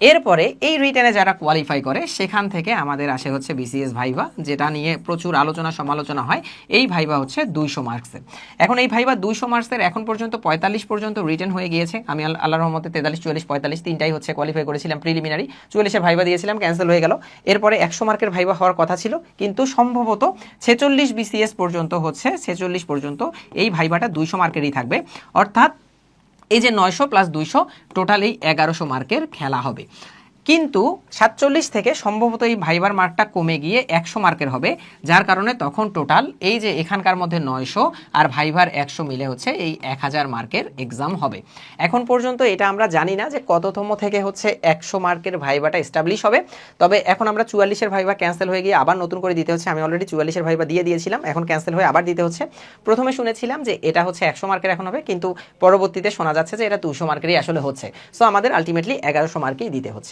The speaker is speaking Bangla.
এরপরে এই রিটেনে যারা কোয়ালিফাই করে, সেখান থেকে আমাদের আসে হচ্ছে বিসিএস ভাইবা যেটা নিয়ে প্রচুর আলোচনা সমালোচনা হয়। এই ভাইবা হচ্ছে দুইশো মার্কসের এখন এই ভাইবা দুইশো মার্কসের এখন পর্যন্ত পঁয়তাল্লিশ পর্যন্ত রিটেন হয়ে গিয়েছে। আমি আল্লাহ রহমতে তেতাল্লিশ, চুয়াল্লিশ, পঁয়তাল্লিশ তিনটাই হচ্ছে কোয়ালিফাই করেছিলাম প্রিলিমিনারি চুয়াল্লিশের ভাইবা দিয়েছিলাম ক্যান্সেল হয়ে গেল। এরপরে একশো মার্কের ভাইবা হওয়ার কথা ছিল, কিন্তু সম্ভবত ছেচল্লিশ বিসিএস পর্যন্ত হচ্ছে, ছেচল্লিশ পর্যন্ত এই ভাইবাটা দুইশো মার্কেরই থাকবে। অর্থাৎ এই যে নয়শো প্লাস দুইশো টোটাল এই এগারোশো মার্কের খেলা হবে। কিন্তু সাতচল্লিশ থেকে সম্ভবত এই ভাইবার মার্কটা কমে গিয়ে একশো মার্কের হবে, যার কারণে তখন টোটাল এই যে এখানকার মধ্যে নয়শো আর ভাইবার একশো মিলে হচ্ছে এই এক হাজার মার্কের এক্সাম হবে। এখন পর্যন্ত এটা আমরা জানি না যে কততম থেকে হচ্ছে একশো মার্কের ভাইবাটা এস্টাবলিশ হবে। তবে এখন আমরা চুয়াল্লিশের ভাইবা ক্যান্সেল হয়ে গিয়ে আবার নতুন করে দিতে হচ্ছে। আমি অলরেডি চুয়াল্লিশের ভাইবা দিয়ে দিয়েছিলাম, এখন ক্যান্সেল হয়ে আবার দিতে হচ্ছে। প্রথমে শুনেছিলাম যে এটা হচ্ছে একশো মার্কের এখন হবে, কিন্তু পরবর্তীতে শোনা যাচ্ছে যে এটা দুশো মার্কেরই আসলে হচ্ছে। সো আমাদের আলটিমেটলি এগারোশো মার্কেই দিতে হচ্ছে।